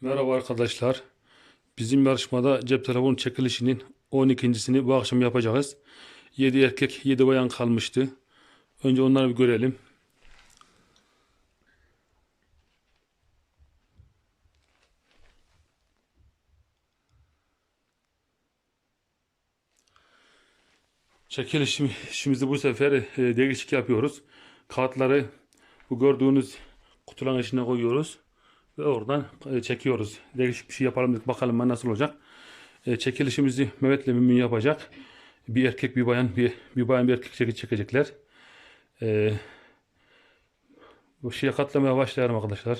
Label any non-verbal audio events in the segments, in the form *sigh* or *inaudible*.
Merhaba arkadaşlar. Bizim yarışmada cep telefonu çekilişinin 12.sini bu akşam yapacağız. 7 erkek 7 bayan kalmıştı. Önce onları bir görelim. Çekilişim, işimizi bu sefer e, değişik yapıyoruz. Kağıtları bu gördüğünüz kutuların içine koyuyoruz. Ve oradan e, çekiyoruz. Değişik bir şey yapalım dedik. Bakalım ben nasıl olacak. E, çekilişimizi Mehmet'le Mümin yapacak. Bir erkek bir bayan bir, bir bayan bir erkek çeki- çekecekler. E, bu şeye katlamaya başlayalım arkadaşlar.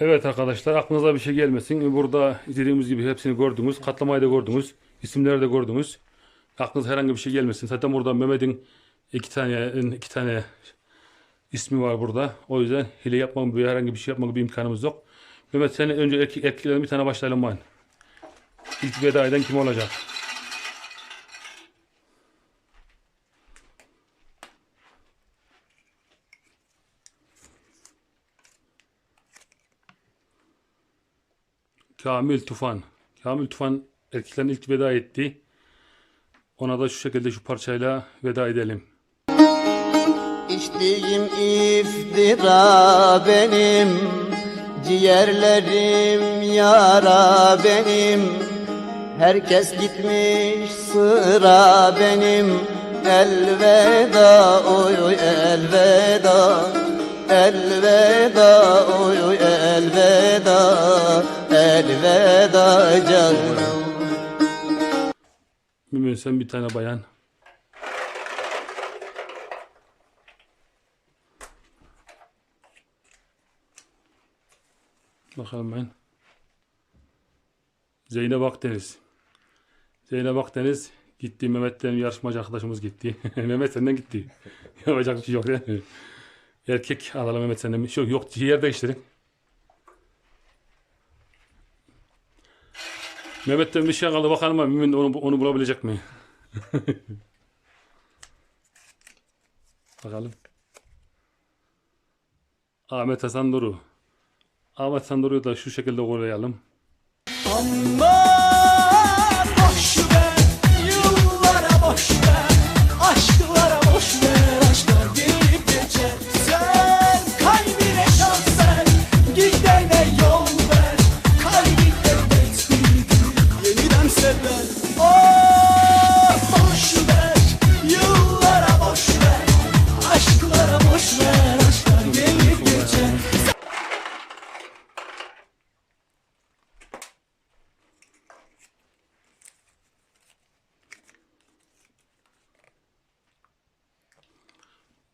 Evet arkadaşlar aklınıza bir şey gelmesin. Burada izlediğimiz gibi hepsini gördünüz. Katlamayı da gördünüz. İsimleri de gördünüz. Aklınıza herhangi bir şey gelmesin. Zaten burada Mehmet'in iki tane iki tane ismi var burada. O yüzden hile yapmak, bir herhangi bir şey yapmak bir imkanımız yok. Mehmet sen önce erkek, bir tane başlayalım ben. İlk veda eden kim olacak? Kamil Tufan. Kamil Tufan erkeklerin ilk veda etti. Ona da şu şekilde şu parçayla veda edelim. İçtiğim iftira benim Ciğerlerim yara benim Herkes gitmiş sıra benim Elveda oy oy elveda Elveda oy oy elveda canım Mümin sen bir tane bayan. Bakalım ben. Zeynep Akdeniz. Zeynep Akdeniz gitti. Mehmet'ten yarışmacı arkadaşımız gitti. *laughs* Mehmet senden gitti. *laughs* Yapacak bir şey yok? Erkek alalım Mehmet senden. Yok, yok yer değiştirin. Mehmet'ten bir şey kaldı bakalım ama Mümin onu, onu bulabilecek mi? *laughs* bakalım. Ahmet Hasan Duru. Ahmet Hasan Duru'yu da şu şekilde koyalım. Aman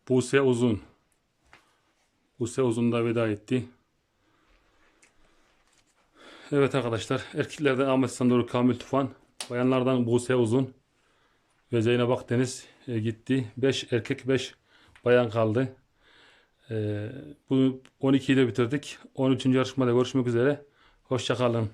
Buse Uzun. Buse Uzun da veda etti. Evet arkadaşlar. Erkeklerden Ahmet Sandor, Kamil Tufan. Bayanlardan Buse Uzun ve Zeynep Akdeniz e, gitti. 5 erkek 5 bayan kaldı. E, bu 12'yi de bitirdik. 13. yarışmada görüşmek üzere. Hoşçakalın.